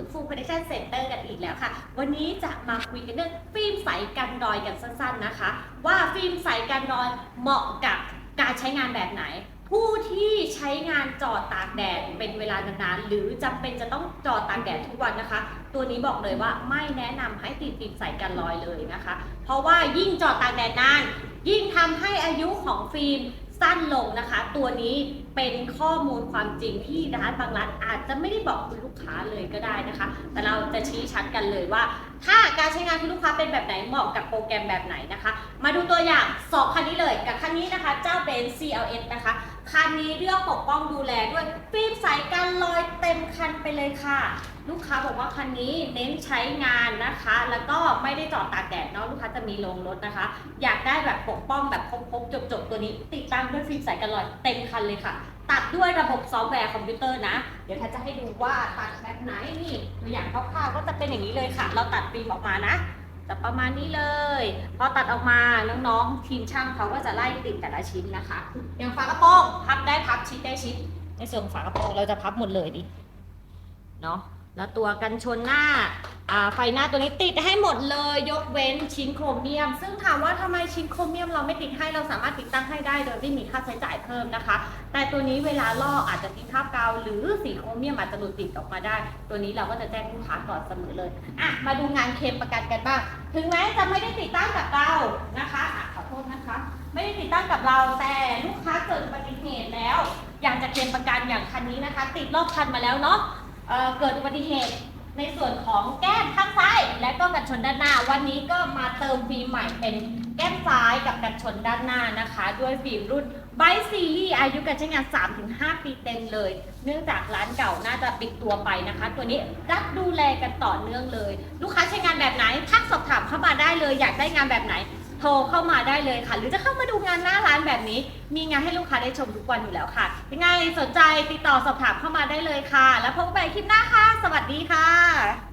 นย์ Full Protection Center กันอีกแล้วค่ะ วันนี้จะมาคุยกันเรื่องฟิล์มใสกันรอยกันสั้นๆนะคะ ว่าฟิล์มใสกันรอยเหมาะกับการใช้งานแบบไหน ผู้ที่ใช้งานจอดตากแดดเป็นเวลานานๆหรือจำเป็นจะต้องจอดตากแดดทุกวันนะคะ ตัวนี้บอกเลยว่าไม่แนะนำให้ติดฟิล์มใสกันรอยเลยนะคะ เพราะว่ายิ่งจอดตากแดดนาน ยิ่งทำให้อายุของฟิล์มสั้นลงนะคะ ตัวนี้เป็นข้อมูลความจริงที่ร้านบางร้านอาจจะไม่ได้บอกคุณลูก ค้าเลยก็ได้นะคะ แต่เราจะชี้ชัดกันเลยว่า ถ้าการใช้งานคุณลูกค้าเป็นแบบไหนเหมาะกับโปรแกรมแบบไหนนะคะ มาดูตัวอย่าง 2 คันนี้เลย กับคันนี้นะคะ เจ้าเบน CLS นะคะ คันนี้เรื่องปกป้องดูแลด้วยฟิล์มใสกันรอยเต็มคันไปเลยค่ะ ลูกค้าบอกว่าคันนี้เน้นใช้งานนะคะ แล้วก็ไม่ได้จอดตากแดดเนาะลูกค้าจะมีลงรถนะคะ อยากได้แบบปกป้องแบบครบๆจบๆตัวนี้ ติดตั้งด้วยฟิล์มใสกันรอยเต็มคันเลยค่ะ ตัดด้วยระบบซอฟต์แวร์คอมพิวเตอร์นะ เดี๋ยวท่านจะให้ดูว่าตัดแบบไหนนี่ตัวอย่างคร่าวๆก็จะเป็นอย่างนี้เลยค่ะ เราตัดฟิล์มออกมานะ จะประมาณนี้เลยพอตัดออกมาน้องๆทีมช่างเขาก็จะไล่ติดแต่ละชิ้นนะคะ อย่างฝากระโปรงพับได้พับชิดได้ชิด ในส่วนฝากระโปรงเราจะพับหมดเลยดิเนาะแล้วตัวกันชนหน้า อ่าไฟหน้าตัวนี้ติดให้หมดเลย ยกเว้นชิ้นโครเมียม ซึ่งถามว่าทำไมชิ้นโครเมียมเราไม่ติดให้เราสามารถติดตั้งให้ได้โดยไม่มีค่าใช้จ่ายเพิ่มนะคะ แต่ตัวนี้เวลาลอกอาจจะทิ้งคราบกาวหรือสีโครเมียมอาจจะหลุดติดออกมาได้ ตัวนี้เราก็จะแจ้งลูกค้าก่อนเสมอเลยอะมาดูงานเคลมประกันกันบ้าง ถึงแม้จะไม่ได้ติดตั้งกับเรานะคะอะขอโทษนะคะ ไม่ได้ติดตั้งกับเราแต่ลูกค้าเกิดอุบัติเหตุแล้ว อยากจะเคลมประกันอย่างคันนี้นะคะ ติดรอบคันมาแล้วเนาะเอ่อเกิดอุบัติเหตุ ในส่วนของแก้มข้างซ้าย และก็กันชนด้านหน้า วันนี้ก็มาเติมฟิล์มใหม่เป็นแก้มซ้ายกับกันชนด้านหน้านะคะ ด้วยฟิล์มรุ่นไบซีรีส์อายุการใช้งาน 3-5 ปีเต็มเลย เนื่องจากร้านเก่าน่าจะปิดตัวไปนะคะ ตัวนี้รับดูแลกันต่อเนื่องเลย ลูกค้าใช้งานแบบไหนทักสอบถามเข้ามาได้เลย อยากได้งานแบบไหน โทรเข้ามาได้เลยค่ะ หรือจะเข้ามาดูงานหน้าร้านแบบนี้ มีงานให้ลูกค้าได้ชมทุกวันอยู่แล้วค่ะ ยังไงสนใจติดต่อสอบถามเข้ามาได้เลยค่ะ แล้วพบกันใหม่คลิปหน้าค่ะ สวัสดีค่ะ